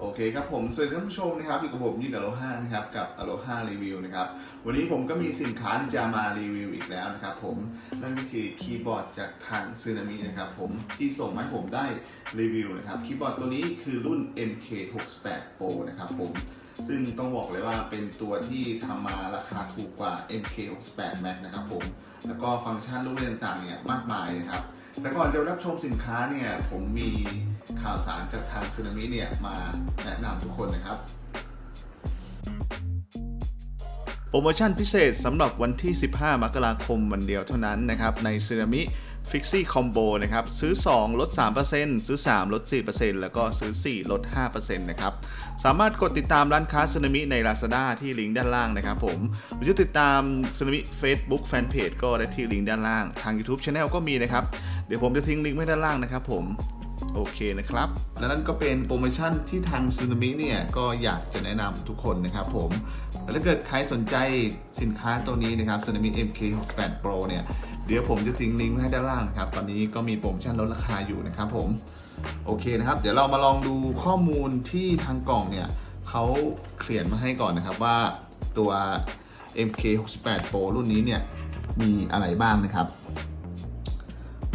โอเคครับผมสวัสดีท่านผู้ชมนะครับอยู่กับผมยิงอโลฮานะครับกับอโลฮารีวิวนะครับวันนี้ผมก็มีสินค้าที่จะมารีวิวอีกแล้วนะครับผมนั่นก็คือคีย์บอร์ดจากทางซึนามินะครับผมที่ส่งมาให้ผมได้รีวิวนะครับคีย์บอร์ดตัวนี้คือรุ่น MK68 Pro นะครับผมซึ่งต้องบอกเลยว่าเป็นตัวที่ทำมาราคาถูกกว่า MK68 Max นะครับผมแล้วก็ฟังก์ชันลูกเล่นต่างๆเนี่ยมากมายนะครับ แต่ก่อนจะรับชมสินค้าเนี่ยผมมีข่าวสารจากทางซึนามิเนี่ยมาแนะนำทุกคนนะครับ โปรโมชั่นพิเศษสำหรับวันที่ 15 มกราคมวันเดียวเท่านั้นนะครับในซึนามิ ฟิกซี่คอมโบนะครับ ซื้อ 2 ลด 3%ซื้อ 3 ลด 4%แล้วก็ซื้อ 4 ลด 5%นะครับ สามารถกดติดตามร้านค้าซึนามิใน Lazada ที่ลิงก์ด้านล่างนะครับผม หรือจะติดตามซึนามิ Facebook Fanpage ก็ได้ที่ลิงก์ด้านล่าง ทาง YouTube Channel ก็มีนะครับ เดี๋ยวผมจะทิ้งลิงก์ไว้ด้านล่างนะครับผม โอเคนะครับ และนั่นก็เป็นโปรโมชั่นที่ทางซูนามิเนี่ยก็อยากจะแนะนำทุกคนนะครับผมแต่ถ้าเกิดใครสนใจสินค้าตัวนี้นะครับซูนามิ MK68 Pro เนี่ย เดี๋ยวผมจะทิ้งลิงก์ไว้ให้ด้านล่างครับ ตอนนี้ก็มีโปรโมชั่นลดราคาอยู่นะครับผม โอเคนะครับ เดี๋ยวเรามาลองดูข้อมูลที่ทางกล่องเนี่ยเขาเขียนมาให้ก่อนนะครับว่าตัว MK68 Pro รุ่นนี้เนี่ยมีอะไรบ้างนะครับ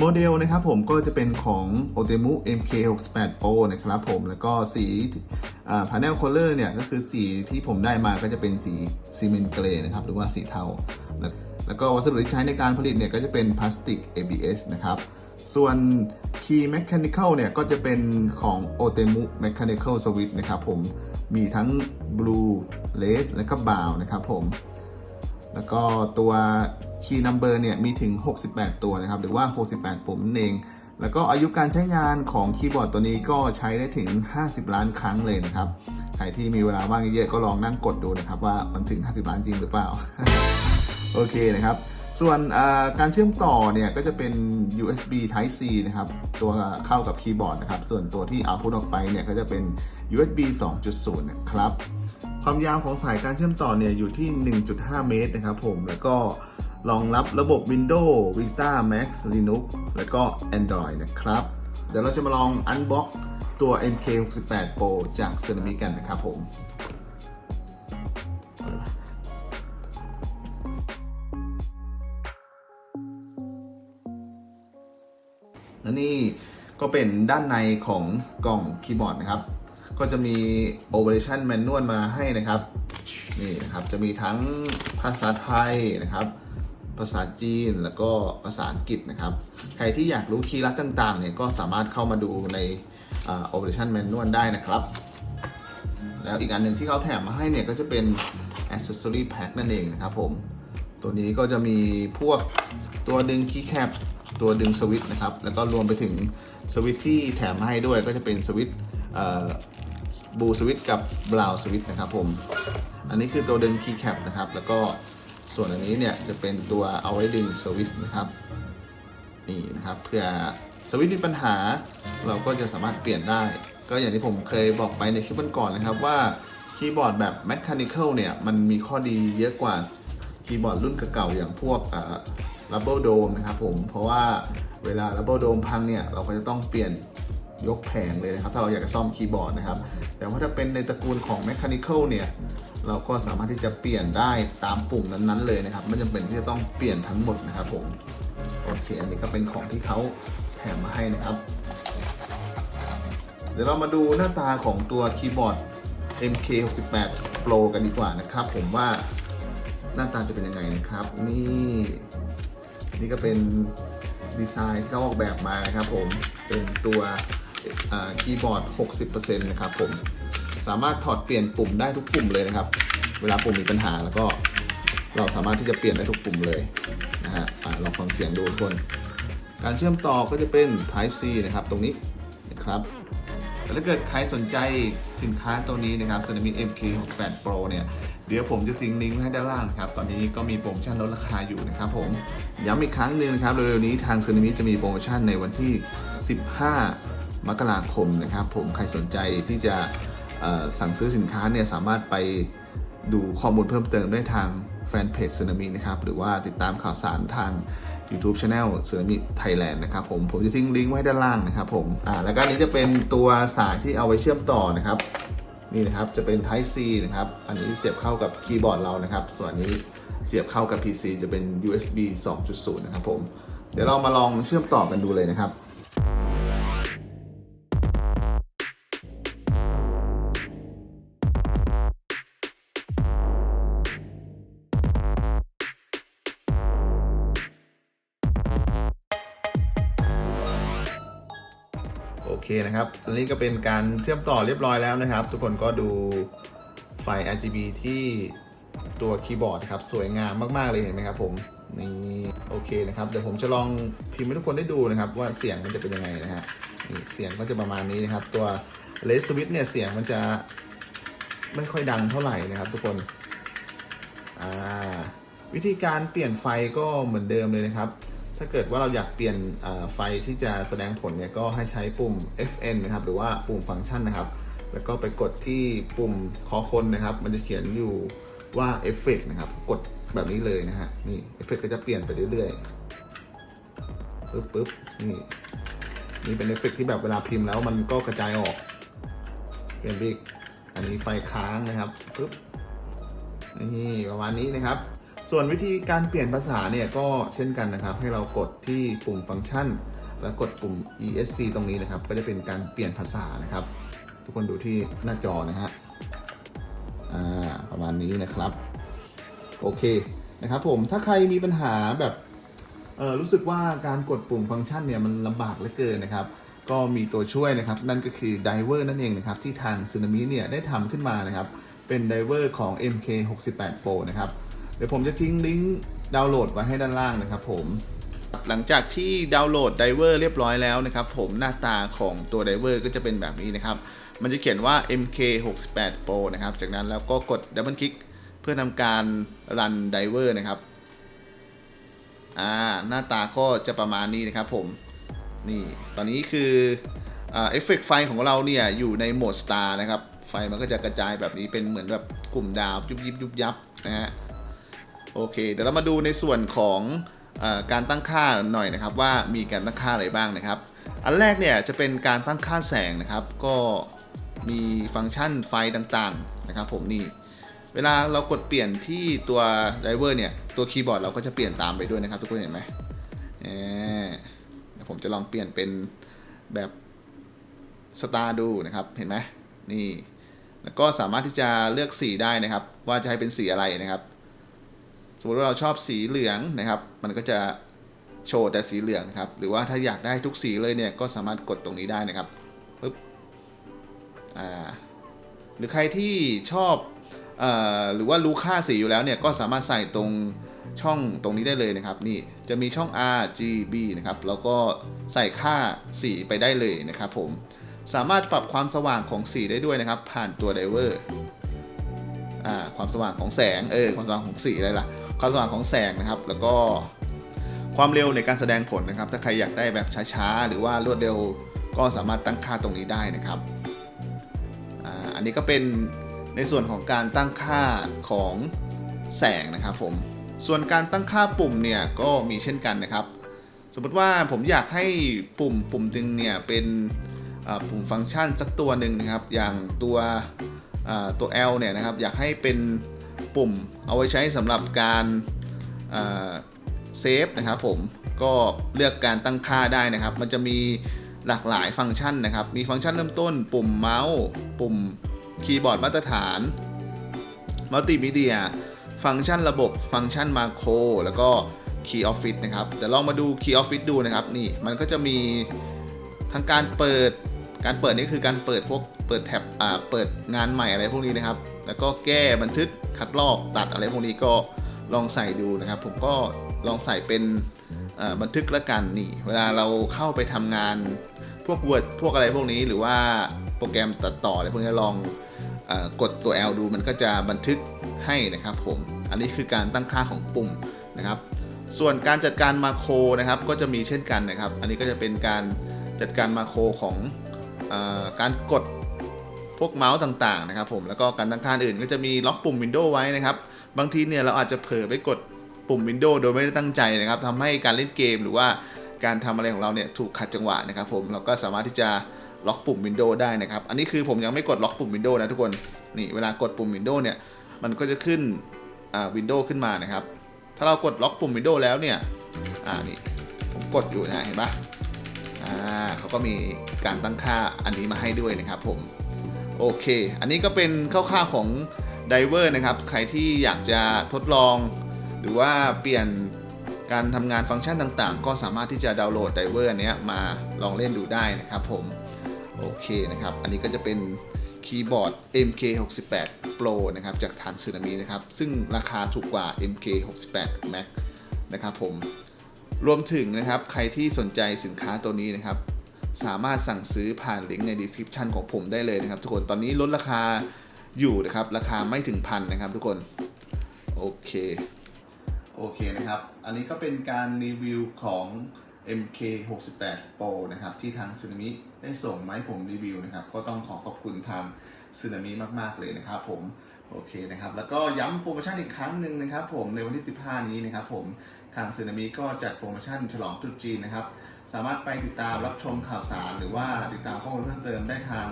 โมเดลนะครับผมก็จะเป็นของ Otemu MK68 Pro นะครับผมแล้วก็สีพาเนลค o ลเลอร์เนี่ยก็คือสีที่ผมได้มาก็จะเป็นสีซีเมนต์เกรย์นะครับหรือว่าสีเทาแล้วแล้วก็วัสดุที่ใช้ในการผลิตเนี่ยก็จะเป็นพลาสติก ABS นะครับส่วน Key Mechanical เนี่ยก็จะเป็นของ Otemu Mechanical Switch นะครับผมมีทั้ง Blue Red และก็ Brown นะครับผมแล้วก็ตัว Key Number เนี่ยมีถึง 68 ตัวนะครับ หรือว่า 68 ปุ่มนั่นเอง แล้วก็อายุการใช้งานของคีย์บอร์ดตัวนี้ก็ใช้ได้ถึง 50 ล้านครั้งเลยนะครับ ใครที่มีเวลาว่างเยอะๆก็ลองนั่งกดดูนะครับ ว่ามันถึง 50 ล้านจริงหรือเปล่า โอเคนะครับ ส่วนการเชื่อมต่อเนี่ยก็จะเป็น USB Type C นะครับ ตัวเข้ากับคีย์บอร์ดนะครับ ส่วนตัวที่เอาพุทออกไปเนี่ยก็จะเป็น USB 2.0 นะครับ ความยาวของสายการเชื่อมต่อเนี่ยอยู่ที่ 1.5 เมตรนะครับผม แล้วก็รองรับระบบ Windows Vista Max Linux แล้วก็ Android นะครับ เดี๋ยวเราจะมาลองอันบ็อกตัว MK68 Pro จาก s o n a m i กันนะครับผมและนี่ก็เป็นด้านในของกล่องคีย์บอร์ดนะครับ ก็จะมี Operation Manual มาให้นะครับนี่นะครับจะมีทั้งภาษาไทยนะครับ ภาษาจีนแล้วก็ภาษาอังกฤษนะครับ ใครที่อยากรู้คีย์ลัดต่างๆเนี่ยก็สามารถเข้ามาดูใน Operation Manual ได้นะครับ แล้วอีกอันหนึ่งที่เขาแถมมาให้เนี่ยก็จะเป็น Accessory Pack นั่นเองนะครับผมตัวนี้ก็จะมีพวกตัวดึงคีย์แคปตัวดึงสวิตช์นะครับ แล้วก็รวมไปถึงสวิตช์ที่แถมมาให้ด้วยก็จะเป็นสวิตช์ บูสวิตกับบราวสวิตนะครับผมอันนี้คือตัวดึงคีย์แคปนะครับ แล้วก็ส่วนอันนี้เนี่ยจะเป็นตัวเอาไว้ดึงสวิตนะครับนี่นะครับเพื่อสวิตมีปัญหาเราก็จะสามารถเปลี่ยนได้ ก็อย่างที่ผมเคยบอกไปในคลิปก่อนนะครับว่าคีย์บอร์ดแบบ Mechanical เนี่ยมันมีข้อดีเยอะกว่าคีย์บอร์ดรุ่นเก่าๆอย่างพวกรับเบิลโดมนะครับผมเพราะว่าเวลารับเบิลโดมพังเนี่ยเราก็จะต้องเปลี่ยน ยกแผงเลยนะครับ ถ้าเราอยากจะซ่อมคีย์บอร์ดนะครับ แต่ว่าถ้าเป็นในตระกูลของ Mechanical เนี่ย เราก็สามารถที่จะเปลี่ยนได้ตามปุ่มนั้นๆเลยนะครับ ไม่จำเป็นที่จะต้องเปลี่ยนทั้งหมดนะครับผม โอเค อันนี้ก็เป็นของที่เขาแถมมาให้นะครับ เดี๋ยวเรามาดูหน้าตาของตัวคีย์บอร์ด MK68 Pro กันดีกว่านะครับ ผมว่าหน้าตาจะเป็นยังไงนะครับ นี่นี่ก็เป็นดีไซน์ที่เขาออกแบบมานะครับผมเป็นตัว คีย์บอร์ด 60%นะครับผม สามารถถอดเปลี่ยนปุ่มได้ทุกปุ่มเลยนะครับ เวลาปุ่มมีปัญหาแล้วก็เราสามารถที่จะเปลี่ยนได้ทุกปุ่มเลยนะฮะลองฟังเสียงดูทุกคน การเชื่อมต่อก็จะเป็น Type C นะครับ ตรงนี้นะครับแต่ถ้าเกิดใครสนใจสินค้าตัวนี้นะครับ Tsunami MK68 Pro เนี่ย เดี๋ยวผมจะทิ้งลิงก์ไว้ให้ด้านล่างครับ ตอนนี้ก็มีโปรโมชั่นลดราคาอยู่นะครับผม ย้ำอีกครั้งหนึ่งนะครับ เร็วๆนี้ทาง Tsunami จะมีโปรโมชั่นในวันที่ 15 มกราคมนะครับ ผมใครสนใจที่จะสั่งซื้อสินค้าเนี่ยสามารถไปดูข้อมูลเพิ่มเติมได้ทางแฟนเพจสึนามินะครับ หรือว่าติดตามข่าวสารทาง YouTube Channel สึนามิไทยแลนด์นะครับผมผมจะทิ้งลิงก์ไว้ด้านล่างนะครับผมอ่าแล้วก็นี้จะเป็นตัวสายที่เอาไว้เชื่อมต่อนะครับนี่นะครับจะเป็น Type C นะครับ อันนี้เสียบเข้ากับคีย์บอร์ดเรานะครับ ส่วนนนี้เสียบเข้ากับ PC จะเป็น USB 2.0 นะครับผม เดี๋ยวเรามาลองเชื่อมต่อกันดูเลยนะครับ นะครับ อันนี้ก็เป็นการเชื่อมต่อเรียบร้อยแล้วนะครับ ทุกคนก็ดูไฟ RGB ที่ตัวคีย์บอร์ดครับ สวยงามมาก ๆ เลยเห็นไหมครับผมนี่โอเคนะครับ เดี๋ยวผมจะลองพิมพ์ให้ทุกคนได้ดูนะครับ ว่าเสียงมันจะเป็นยังไงนะฮะนี่เสียงก็จะประมาณนี้นะครับ ตัวเลสวิตเนี่ยเสียงมันจะไม่ค่อยดังเท่าไหร่นะครับ ทุกคนอ่าวิธีการเปลี่ยนไฟก็เหมือนเดิมเลยนะครับ ถ้าเกิดว่าเราอยากเปลี่ยนไฟที่จะแสดงผลเนี่ยก็ให้ใช้ปุ่ม FN นะครับ หรือว่าปุ่มฟังก์ชันนะครับ แล้วก็ไปกดที่ปุ่มคอคนนะครับ มันจะเขียนอยู่ว่าเอฟเฟกนะครับ กดแบบนี้เลยนะฮะ นี่เอฟเฟกก็จะเปลี่ยนไปเรื่อยๆ ปึ๊บปึ๊บนี่ นี่เป็นเอฟเฟกที่แบบเวลาพิมพ์แล้วมันก็กระจายออก เปลี่ยนไปอีกอันนี้ไฟค้างนะครับ ปึ๊บ นี่ประมาณนี้นะครับ ส่วนวิธีการเปลี่ยนภาษาเนี่ยก็เช่นกันนะครับ ให้เรากดที่ปุ่มฟังก์ชัน แล้วกดปุ่ม ESC ตรงนี้นะครับ ก็จะเป็นการเปลี่ยนภาษานะครับ ทุกคนดูที่หน้าจอนะฮะอ่าประมาณนี้นะครับโอเคนะครับผมถ้าใครมีปัญหาแบบเออรู้สึกว่าการกดปุ่มฟังก์ชันเนี่ยมันลำบากเหลือเกินนะครับ ก็มีตัวช่วยนะครับ นั่นก็คือ Diver นั่นเองนะครับ ที่ทางซึนามิเนี่ยได้ทำขึ้นมานะครับ เป็นไดเวอร์ของ MK68 Pro นะครับ เดี๋ยวผมจะทิ้งลิงก์ดาวน์โหลดไว้ให้ด้านล่างนะครับผมหลังจากที่ดาวน์โหลดไดเวอร์เรียบร้อยแล้วนะครับผมหน้าตาของตัวไดเวอร์ก็จะเป็นแบบนี้นะครับ มันจะเขียนว่า MK68 Pro นะครับ จากนั้นแล้วก็กดดับเบิลคลิกเพื่อทำการรันไดเวอร์นะครับอ่าหน้าตาก็จะประมาณนี้นะครับผมนี่ตอนนี้คือเอฟเฟกต์ไฟของเราเนี่ยอยู่ในโหมด Star นะครับ ไฟมันก็จะกระจายแบบนี้เป็นเหมือนแบบกลุ่มดาวยุบยิบยุบยับนะฮะ โอเค เดี๋ยวเรามาดูในส่วนของอการตั้งค่าหน่อยนะครับ ว่ามีการตั้งค่าอะไรบ้างนะครับ อันแรกเนี่ยจะเป็นการตั้งค่าแสงนะครับ ก็มีฟังก์ชันไฟต่างๆนะครับ ผมนี่เวลาเรากดเปลี่ยนที่ตัวไดเวอร์เนี่ยตัวคีย์บอร์ดเราก็จะเปลี่ยนตามไปด้วยนะครับ ทุกคนเห็นไหมเออเดี๋ยวผมจะลองเปลี่ยนเป็นแบบสตาร์ดูนะครับเห็นไหมนี่แล้วก็สามารถที่จะเลือกสีได้นะครับ ว่าจะให้เป็นสีอะไรนะครับ สมมติว่าเราชอบสีเหลืองนะครับ มันก็จะโชว์แต่สีเหลืองนะครับ หรือว่าถ้าอยากได้ทุกสีเลยเนี่ยก็สามารถกดตรงนี้ได้นะครับปึ๊บอ่าหรือใครที่ชอบเอ่อหรือว่ารู้ค่าสีอยู่แล้วเนี่ยก็สามารถใส่ตรงช่องตรงนี้ได้เลยนะครับ นี่จะมีช่อง R G B นะครับ แล้วก็ใส่ค่าสีไปได้เลยนะครับผมสามารถปรับความสว่างของสีได้ด้วยนะครับ ผ่านตัวไดเวอร์อ่าความสว่างของแสงเออความสว่างของสีอะไรล่ะ ความสว่างของแสงนะครับ แล้วก็ความเร็วในการแสดงผลนะครับ ถ้าใครอยากได้แบบช้าๆ หรือว่ารวดเร็วก็สามารถตั้งค่าตรงนี้ได้นะครับอันนี้ก็เป็นในส่วนของการตั้งค่าของแสงนะครับผม ส่วนการตั้งค่าปุ่มเนี่ยก็มีเช่นกันนะครับ สมมติว่าผมอยากให้ปุ่มปุ่มหนึ่งเนี่ยเป็นปุ่มฟังก์ชันสักตัวหนึ่งนะครับ อย่างตัวตัว L เนี่ยนะครับอยากให้เป็น ปุ่มเอาไว้ใช้สำหรับการเซฟนะครับผมก็เลือกการตั้งค่าได้นะครับ มันจะมีหลากหลายฟังก์ชันนะครับ มีฟังก์ชันเริ่มต้น ปุ่มเมาส์ ปุ่มคีย์บอร์ดมาตรฐานมัลติมีเดีย ฟังก์ชันระบบ ฟังก์ชันมาโครแล้วก็ Key Office นะครับแต่ลองมาดู Key Office ดูนะครับ นี่มันก็จะมีทั้งการเปิด การเปิดนี่คือการเปิดพวกเปิดแท็บอ่าเปิดงานใหม่อะไรพวกนี้นะครับ แล้วก็แก้บันทึกคัดลอกตัดอะไรพวกนี้ก็ลองใส่ดูนะครับ ผมก็ลองใส่เป็นบันทึกละกันนี่เวลาเราเข้าไปทำงานพวก Word พวกอะไรพวกนี้หรือว่าโปรแกรมตัดต่ออะไรพวกนี้ลองอกดตัว L ดูมันก็จะบันทึกให้นะครับผมอันนี้คือการตั้งค่าของปุ่มนะครับ ส่วนการจัดการมาโครนะครับก็จะมีเช่นกันนะครับ อันนี้ก็จะเป็นการจัดการมาโครของ การกดพวกเมาส์ต่างๆนะครับผมแล้วก็การตั้งค่าอื่นก็จะมีล็อกปุ่ม Windows ไว้นะครับ บางทีเนี่ยเราอาจจะเผลอไปกดปุ่ม Windows โดยไม่ได้ตั้งใจนะครับทำให้การเล่นเกมหรือว่าการทำอะไรของเราเนี่ยถูกขัดจังหวะนะครับผมเราก็สามารถที่จะล็อกปุ่ม Windows ได้นะครับ อันนี้คือผมยังไม่กดล็อกปุ่ม Windows นะทุกคนนี่เวลากดปุ่ม Windows เนี่ยมันก็จะขึ้นอ่า Windows ขึ้นมานะครับ ถ้าเรากดล็อกปุ่ม Windows แล้วเนี่ยอ่านี่ผมกดอยู่นะเห็นปะ อ่าเขาก็มีการตั้งค่าอันนี้มาให้ด้วยนะครับผม โอเค อันนี้ก็เป็นคร่าวๆของ Diver นะครับ ใครที่อยากจะทดลอง หรือว่าเปลี่ยนการทำงานฟังก์ชันต่างๆ ก็สามารถที่จะดาวน์โหลด Diver อันเนี้ยมาลองเล่นดูได้นะครับผม โอเคนะครับ อันนี้ก็จะเป็นคีย์บอร์ด MK68 Pro นะครับ จากทางซึนามินะครับ ซึ่งราคาถูกกว่า MK68 Max นะครับผม รวมถึงนะครับใครที่สนใจสินค้าตัวนี้นะครับ สามารถสั่งซื้อผ่านลิงก์ใน description ของผมได้เลยนะครับ ทุกคนตอนนี้ลดราคาอยู่นะครับ ราคาไม่ถึงพันนะครับ ทุกคน โอเค โอเคนะครับ อันนี้ก็เป็นการรีวิวของ MK68 Pro นะครับ ที่ทางซึนามิได้ส่งมาให้ผมรีวิวนะครับ ก็ต้องขอขอบคุณทางซึนามิมาก ๆ เลยนะครับผม โอเคนะครับ แล้วก็ย้ำโปรโมชั่นอีกครั้งหนึ่งนะครับผมในวันที่ 15 นี้นะครับผมางซึนามิก็จัดโปรโมชั่นฉลองตรุษจีนนะครับ สามารถไปติดตามรับชมข่าวสาร หรือว่าติดตามข้อมูลเพิ่มเติมได้ทาง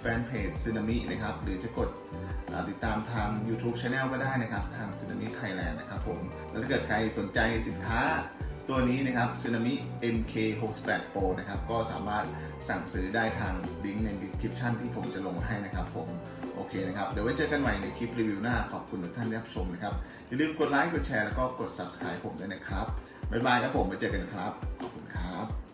แฟนเพจซึนามินะครับ หรือจะกดติดตามทาง YouTube Channel ก็ได้นะครับ ทางซึนามิไทยแลนด์นะครับผม แล้วถ้าเกิดใครสนใจสินค้าตัวนี้นะครับซึนามิ MK68 Pro นะครับ ก็สามารถสั่งซื้อได้ทางลิงก์ใน description ที่ผมจะลงให้นะครับผม โอเคนะครับ เดี๋ยวไว้เจอกันใหม่ในคลิปรีวิวหน้า ขอบคุณทุกท่านที่รับชมนะครับ อย่าลืมกดไลค์ กดแชร์ แล้วก็กด subscribe ผมด้วยนะครับ บ๊ายบายครับผม ไว้เจอกันครับ ขอบคุณครับ